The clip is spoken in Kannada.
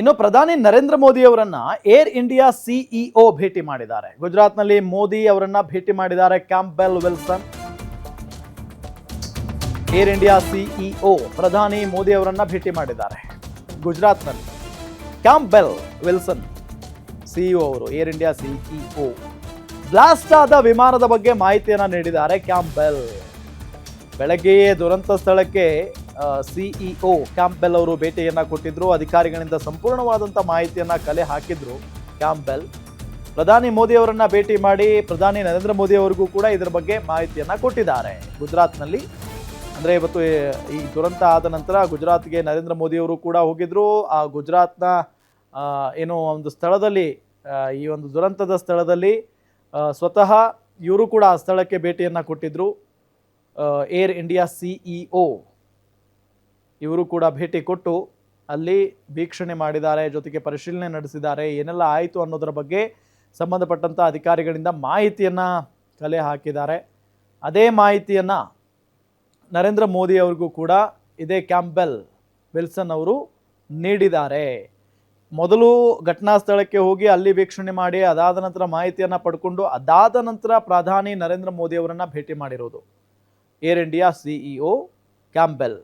ಇನ್ನು ಪ್ರಧಾನಿ ನರೇಂದ್ರ ಮೋದಿ ಅವರನ್ನ ಏರ್ ಇಂಡಿಯಾ ಸಿಇಒ ಭೇಟಿ ಮಾಡಿದ್ದಾರೆ. ಗುಜರಾತ್ನಲ್ಲಿ ಮೋದಿ ಅವರನ್ನ ಭೇಟಿ ಮಾಡಿದ್ದಾರೆ Campbell Wilson. Air India CEO ಪ್ರಧಾನಿ ಮೋದಿ ಅವರನ್ನ ಭೇಟಿ ಮಾಡಿದ್ದಾರೆ. ಗುಜರಾತ್ನಲ್ಲಿ ಕ್ಯಾಂಪಬೆಲ್ ವಿಲ್ಸನ್ ಸಿಇಒ ಅವರು, ಏರ್ ಇಂಡಿಯಾ ಸಿಇಒ. ಬ್ಲಾಸ್ಟ್ ಆದ ವಿಮಾನದ ಬಗ್ಗೆ ಮಾಹಿತಿಯನ್ನು ನೀಡಿದ್ದಾರೆ ಕ್ಯಾಂಪಬೆಲ್. ಬೆಳಗ್ಗೆಯೇ ದುರಂತ ಸ್ಥಳಕ್ಕೆ ಸಿಇಒ ಕ್ಯಾಂಪೆಲ್ ಅವರು ಭೇಟಿಯನ್ನು ಕೊಟ್ಟಿದ್ರು. ಅಧಿಕಾರಿಗಳಿಂದ ಸಂಪೂರ್ಣವಾದಂಥ ಮಾಹಿತಿಯನ್ನು ಕಲೆ ಹಾಕಿದ್ರು ಕ್ಯಾಂಪ್ಬೆಲ್ ಪ್ರಧಾನಿ ಮೋದಿ ಅವರನ್ನು ಭೇಟಿ ಮಾಡಿ ಪ್ರಧಾನಿ ನರೇಂದ್ರ ಮೋದಿ ಅವರಿಗೂ ಕೂಡ ಇದರ ಬಗ್ಗೆ ಮಾಹಿತಿಯನ್ನು ಕೊಟ್ಟಿದ್ದಾರೆ. ಗುಜರಾತ್ನಲ್ಲಿ ಅಂದರೆ ಇವತ್ತು ಈ- ಈ ದುರಂತ ಆದ ನಂತರ ಗುಜರಾತ್ಗೆ ನರೇಂದ್ರ ಮೋದಿ ಅವರು ಕೂಡ ಹೋಗಿದ್ರು. ಆ ಗುಜರಾತ್ನ ಏನು ಒಂದು ಸ್ಥಳದಲ್ಲಿ ಈ ಒಂದು ದುರಂತದ ಸ್ಥಳದಲ್ಲಿ ಸ್ವತಃ ಇವರು ಕೂಡ ಆ ಸ್ಥಳಕ್ಕೆ ಭೇಟಿಯನ್ನು ಕೊಟ್ಟಿದ್ದರು ಏರ್ ಇಂಡಿಯಾ ಸಿಇಒ ಇವರು ಕೂಡ ಭೇಟಿ ಕೊಟ್ಟು ಅಲ್ಲಿ ವೀಕ್ಷಣೆ ಮಾಡಿದ್ದಾರೆ, ಜೊತೆಗೆ ಪರಿಶೀಲನೆ ನಡೆಸಿದ್ದಾರೆ. ಏನೆಲ್ಲ ಆಯಿತು ಅನ್ನೋದರ ಬಗ್ಗೆ ಸಂಬಂಧಪಟ್ಟಂಥ ಅಧಿಕಾರಿಗಳಿಂದ ಮಾಹಿತಿಯನ್ನು ಕಲೆ ಹಾಕಿದ್ದಾರೆ. ಅದೇ ಮಾಹಿತಿಯನ್ನು ನರೇಂದ್ರ ಮೋದಿ ಅವ್ರಿಗೂ ಕೂಡ ಇದೇ ಕ್ಯಾಂಪ್ಬೆಲ್ ವಿಲ್ಸನ್ ಅವರು ನೀಡಿದ್ದಾರೆ. ಮೊದಲು ಘಟನಾ ಸ್ಥಳಕ್ಕೆ ಹೋಗಿ ಅಲ್ಲಿ ವೀಕ್ಷಣೆ ಮಾಡಿ, ಅದಾದ ನಂತರ ಮಾಹಿತಿಯನ್ನು ಪಡ್ಕೊಂಡು, ಅದಾದ ನಂತರ ಪ್ರಧಾನಿ ನರೇಂದ್ರ ಮೋದಿ ಅವರನ್ನು ಭೇಟಿ ಮಾಡಿರೋದು. Air India CEO Campbell.